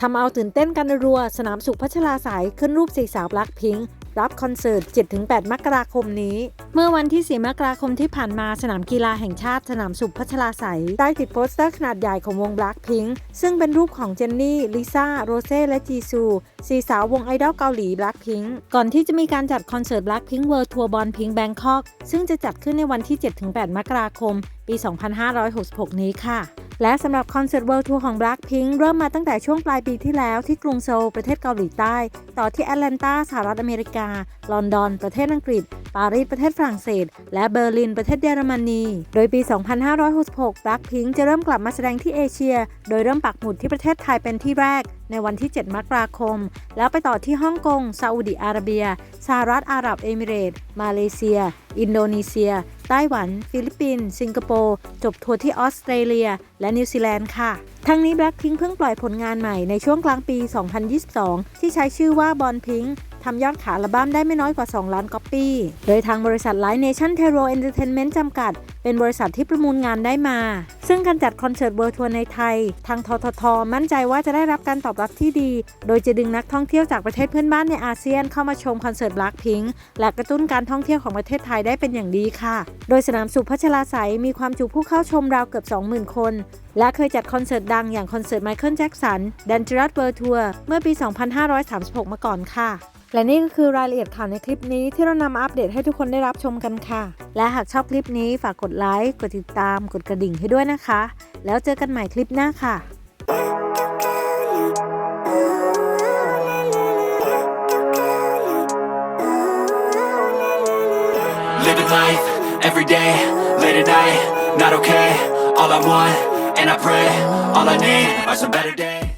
ทำเอาตื่นเต้นกันรัว สนามสุขพัชราสายขึ้นรูปสี่สาวบลักพิงรับคอนเสิร์ต 7-8 มกราคมนี้ เมื่อวันที่ 4 มกราคมที่ผ่านมาสนามกีฬาแห่งชาติสนามสุขพัชราสายได้ติดโปสเตอร์ขนาดใหญ่ของวงบลักพิงค์ซึ่งเป็นรูปของเจนนี่ ลิซ่า โรเซ่ และจีซู สี่สาววงไอดอลเกาหลีบลักพิงค์ก่อนที่จะมีการจัดคอนเสิร์ตบลักพิงค์เวิร์ทัวร์บอลพิงค์แบงคอกซึ่งจะจัดขึ้นในวันที่ 7-8 มกราคม ปี 2566 นี้ค่ะ และสำหรับคอนเสิร์ตเวิลด์ทัวร์ของ Blackpink เริ่มมาตั้งแต่ช่วงปลายปีที่แล้วที่กรุงโซลประเทศเกาหลีใต้ ต่อที่แอตแลนตาสหรัฐอเมริกา ลอนดอน ประเทศอังกฤษ ปารีสประเทศฝรั่งเศส และเบอร์ลินประเทศเยอรมนี โดยปี 2566 Blackpink จะเริ่มกลับมาแสดงที่เอเชีย โดยเริ่มปักหมุดที่ประเทศไทยเป็นที่แรก ในวันที่ 7 มกราคม แล้วไปต่อที่ฮ่องกงซาอุดิอาระเบียสหรัฐอาหรับเอมิเรต์มาเลเซีย อินโดนีเซีย ไต้หวัน ฟิลิปปินส์ สิงคโปร์ จบทัวร์ที่ออสเตรเลีย และนิวซีแลนด์ค่ะ ทั้งนี้ Blackpink เพิ่งปล่อยผลงานใหม่ในช่วงกลางปี 2022 ที่ใช้ชื่อว่าบอลพิง ทำยอดขายอัลบั้มได้ไม่น้อยกว่า 2 ล้านก๊อปปี้ โดยทางบริษัท Live Nation t e r o Entertainment จำกัด เป็นบริษัทที่ประมูลงานได้มา ซึ่งการจัดคอนเสิร์ตเวิร์ทัวร์ในไทย ทางททท มั่นใจว่าจะได้รับการตอบรับที่ดี โดยจะดึงนักท่องเที่ยวจากประเทศเพื่อนบ้านในอาเซียนเข้ามาชมคอนเสิร์ต Blackpink และกระตุ้นการท่องเที่ยวของประเทศไทยได้เป็นอย่างดีค่ะ โดยสนามสุพัชราไสยมีความจุผู้เข้าชมราวเกือบ 20,000 คน และเคยจัดคอนเสิร์ตดังอย่างคอนเสิร์ตไมเคิลแจ็กสัน Dangerous World Tour เมื่อปี 2536 มาก่อนค่ะ และนี่ก็คือรายละเอียดข่าวในคลิปนี้ที่เรานำมาอัปเดตให้ทุกคนได้รับชมกันค่ะ และหากชอบคลิปนี้ฝากกดไลค์กดติดตาม กดกระดิ่งให้ด้วยนะคะ แล้วเจอกันใหม่คลิปหน้าค่ะ Living life every day, late at night, not okay. All I want, and I pray, all I need are some better days.